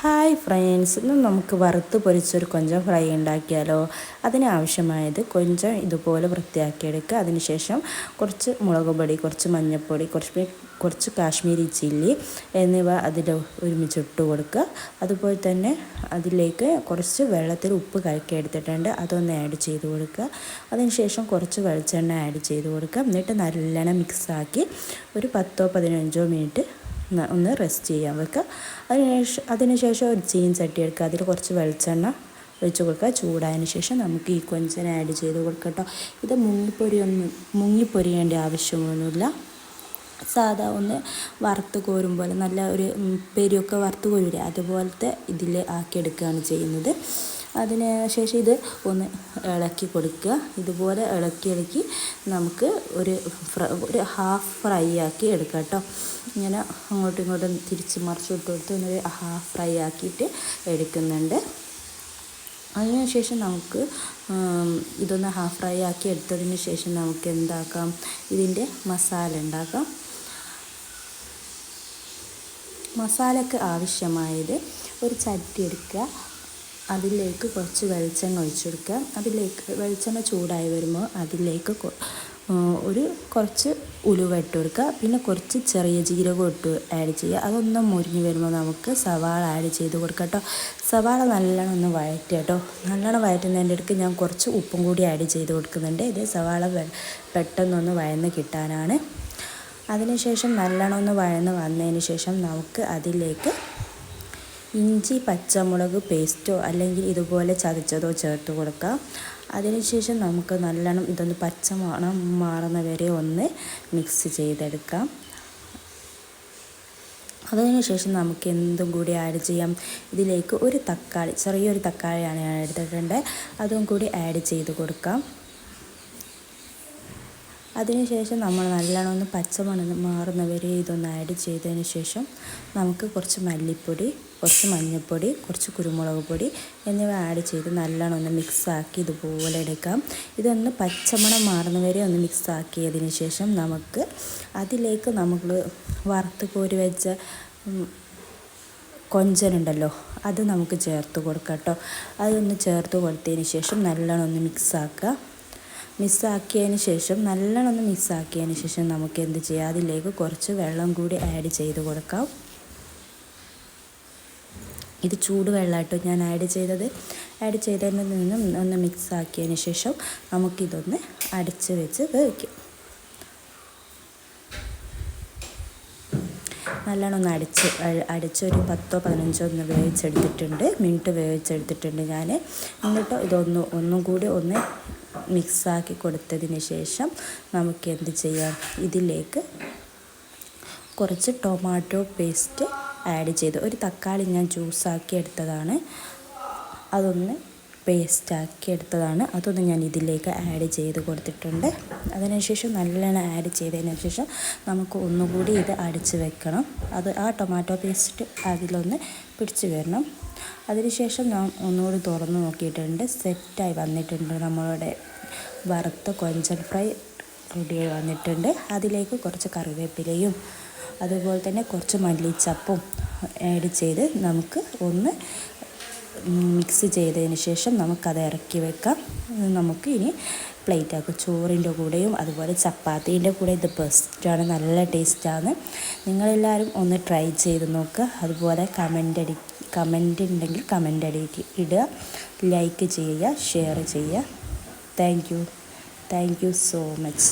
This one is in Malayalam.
ഹായ് ഫ്രണ്ട്സ് ഇന്ന് നമുക്ക് വറുത്ത് പൊരിച്ചൊരു കൊഞ്ചം ഫ്രൈ ഉണ്ടാക്കിയാലോ? അതിനാവശ്യമായത് കൊഞ്ചം ഇതുപോലെ വൃത്തിയാക്കിയെടുക്കുക അതിനുശേഷം കുറച്ച് മുളക് പൊടി കുറച്ച് മഞ്ഞൾപ്പൊടി കുറച്ച് കുറച്ച് കാശ്മീരി ചില്ലി എന്നിവ അതിൽ ഒരുമിച്ചിട്ട് കൊടുക്കുക. അതുപോലെ തന്നെ അതിലേക്ക് കുറച്ച് വെള്ളത്തിൽ ഉപ്പ് കലക്കി എടുത്തിട്ടുണ്ട്. അതൊന്ന് ആഡ് ചെയ്ത് കൊടുക്കുക. അതിനുശേഷം കുറച്ച് വെളിച്ചെണ്ണ ആഡ് ചെയ്ത് കൊടുക്കുക. എന്നിട്ട് നല്ലോണം മിക്സാക്കി ഒരു പത്തോ പതിനഞ്ചോ മിനിറ്റ് ഒന്ന് റെസ്റ്റ് ചെയ്യാൻ വെക്കുക. അതിനുശേഷം അതിനുശേഷം ഒരു ചീൻ ചട്ടി എടുക്കുക. അതിൽ കുറച്ച് വെളിച്ചെണ്ണ ഒഴിച്ച് കൊടുക്കുക. ചൂടായതിന് ശേഷം നമുക്ക് ഈ കൊഞ്ചനെ ആഡ് ചെയ്ത് കൊടുക്കുക കേട്ടോ ഇത് മുങ്ങിപ്പൊരിയൊന്നും മുങ്ങിപ്പൊരിയേണ്ട ആവശ്യമൊന്നുമില്ല. സാധാ ഒന്ന് വറുത്ത് കോരും പോലെ നല്ല ഒരു പെരിയൊക്കെ വറുത്ത് കോരില്ലേ അതുപോലത്തെ ഇതിൽ ആക്കിയെടുക്കുകയാണ് ചെയ്യുന്നത്. അതിന് ശേഷം ഇത് ഒന്ന് ഇളക്കി കൊടുക്കുക. ഇതുപോലെ ഇളക്കി ഇളക്കി നമുക്ക് ഒരു ഒരു ഹാഫ് ഫ്രൈ ആക്കി എടുക്കാം കേട്ടോ ഇങ്ങനെ അങ്ങോട്ടും ഇങ്ങോട്ടും തിരിച്ച് മറിച്ച് ഇട്ട് കൊടുത്ത് ഒരു ഹാഫ് ഫ്രൈ ആക്കിയിട്ട് എടുക്കുന്നുണ്ട്. അതിനുശേഷം നമുക്ക് ഇതൊന്ന് ഹാഫ് ഫ്രൈ ആക്കി എടുത്തതിന് ശേഷം നമുക്ക് എന്താക്കാം? ഇതിന്റെ മസാല ഉണ്ടാക്കാം. മസാലയ്ക്ക് ആവശ്യമായത് ഒരു ചട്ടി എടുക്കുക. അതിലേക്ക് കുറച്ച് വെളിച്ചെണ്ണ ഒഴിച്ചു കൊടുക്കുക. അതിലേക്ക് വെളിച്ചെണ്ണ ചൂടായി വരുമ്പോൾ അതിലേക്ക് ഒരു കുറച്ച് ഉലുവ ഇട്ട് കൊടുക്കുക. പിന്നെ കുറച്ച് ചെറിയ ജീരകം ഇട്ട് ആഡ് ചെയ്യുക. അതൊന്നും മുരിഞ്ഞ് വരുമ്പോൾ നമുക്ക് സവാള ആഡ് ചെയ്ത് കൊടുക്കുക കേട്ടോ. സവാള നല്ലോണം ഒന്ന് വഴറ്റുക കേട്ടോ. നല്ലോണം വഴറ്റുന്നതിന്റെ ഇടയ്ക്ക് ഞാൻ കുറച്ച് ഉപ്പും കൂടി ആഡ് ചെയ്ത് കൊടുക്കുന്നുണ്ട്. ഇത് സവാള പെട്ടെന്നൊന്ന് വഴന്ന് കിട്ടാനാണ്. അതിനുശേഷം നല്ലോണം ഒന്ന് വഴന്ന് വന്നതിന് ശേഷം നമുക്ക് അതിലേക്ക് ഇഞ്ചി പച്ചമുളക് പേസ്റ്റോ അല്ലെങ്കിൽ ഇതുപോലെ ചതച്ചതോ ചേർത്ത് കൊടുക്കാം. അതിനുശേഷം നമുക്ക് നല്ലോണം ഇതൊന്ന് പച്ച മണം മാറുന്ന വരെ ഒന്ന് മിക്സ് ചെയ്തെടുക്കാം. അതിനുശേഷം നമുക്ക് എന്തും കൂടി ആഡ് ചെയ്യാം. ഇതിലേക്ക് ഒരു തക്കാളി ചെറിയൊരു തക്കാളിയാണ് ഞാൻ എടുത്തിട്ടുണ്ട്. അതും കൂടി ആഡ് ചെയ്ത് കൊടുക്കാം. അതിനുശേഷം നമ്മൾ നല്ലോണം ഒന്ന് പച്ചമണം മാറുന്നവരെ ഇതൊന്ന് ആഡ് ചെയ്തതിന് ശേഷം നമുക്ക് കുറച്ച് മല്ലിപ്പൊടി കുറച്ച് മഞ്ഞൾപ്പൊടി കുറച്ച് കുരുമുളക് പൊടി എന്നിവ ആഡ് ചെയ്ത് നല്ലോണം ഒന്ന് മിക്സാക്കി ഇതുപോലെ എടുക്കാം. ഇതൊന്ന് പച്ചമണം മാറുന്നവരെ ഒന്ന് മിക്സാക്കിയതിന് ശേഷം നമുക്ക് അതിലേക്ക് നമ്മൾ വറുത്ത് കോരി വെച്ച കൊഞ്ചനുണ്ടല്ലോ അത് നമുക്ക് ചേർത്ത് കൊടുക്കാം കേട്ടോ. അതൊന്ന് ചേർത്ത് കൊടുത്തതിന് ശേഷം നല്ലോണം ഒന്ന് മിക്സാക്കുക മിക്സാക്കിയതിന് ശേഷം നല്ലോണം ഒന്ന് മിക്സാക്കിയതിന് ശേഷം നമുക്ക് എന്ത് ചെയ്യാം? അതിലേക്ക് കുറച്ച് വെള്ളം കൂടി ആഡ് ചെയ്ത് കൊടുക്കാം. ഇത് ചൂട് വെള്ളമായിട്ടോ ഞാൻ ആഡ് ചെയ്തത്. ആഡ് ചെയ്തതിൽ നിന്നും ഒന്ന് മിക്സ് ആക്കിയതിന് ശേഷം നമുക്കിതൊന്ന് അടച്ച് വെച്ച് വേവിക്കാം. നല്ലോണം ഒന്ന് അടിച്ച് അടിച്ചൊരു പത്തോ പതിനഞ്ചോ ഒന്ന് വേവിച്ചെടുത്തിട്ടുണ്ട്. മിനിറ്റ് വേവിച്ചെടുത്തിട്ടുണ്ട് ഞാൻ എന്നിട്ട് ഇതൊന്ന് ഒന്നും കൂടി ഒന്ന് മിക്സാക്കി കൊടുത്തതിന് ശേഷം നമുക്ക് എന്ത് ചെയ്യാം? ഇതിലേക്ക് കുറച്ച് ടൊമാറ്റോ പേസ്റ്റ് ആഡ് ചെയ്ത്. ഒരു തക്കാളി ഞാൻ ജ്യൂസാക്കി എടുത്തതാണ്. അതൊന്ന് പേസ്റ്റാക്കി എടുത്തതാണ്. അതൊന്ന് ഞാൻ ഇതിലേക്ക് ആഡ് ചെയ്ത് കൊടുത്തിട്ടുണ്ട്. അതിനുശേഷം നല്ലോണം ആഡ് ചെയ്തതിന് ശേഷം നമുക്ക് ഒന്നുകൂടി ഇത് അടിച്ച് വെക്കണം. അത് ആ ടൊമാറ്റോ പേസ്റ്റ് അതിലൊന്ന് പിടിച്ച് വരണം. അതിനുശേഷം ഞാൻ ഒന്നുകൂടി തുറന്ന് നോക്കിയിട്ടുണ്ട്. സെറ്റായി വന്നിട്ടുണ്ട് നമ്മളുടെ വറുത്ത കൊഞ്ചൻ ഫ്രൈ. റെഡിയായി വന്നിട്ടുണ്ട്. അതിലേക്ക് കുറച്ച് കറിവേപ്പിലയും അതുപോലെ തന്നെ കുറച്ച് മല്ലിച്ചപ്പും ആഡ് ചെയ്ത് നമുക്ക് ഒന്ന് മിക്സ് ചെയ്തതിന് ശേഷം നമുക്കത് ഇറക്കി വെക്കാം. നമുക്ക് ഇനി പ്ലേറ്റാക്കും ചോറിന്റെ കൂടെയും അതുപോലെ ചപ്പാത്തീന്റെ കൂടെ ഇത് ബെസ്റ്റാണ് നല്ല ടേസ്റ്റാണ് നിങ്ങളെല്ലാവരും ഒന്ന് ട്രൈ ചെയ്ത് നോക്കുക അതുപോലെ കമന്റ് അടി കമന്റ് ഉണ്ടെങ്കിൽ കമന്റ് അടി ഇടുക ലൈക്ക് ചെയ്യുക ഷെയർ ചെയ്യുക. Thank thank you so much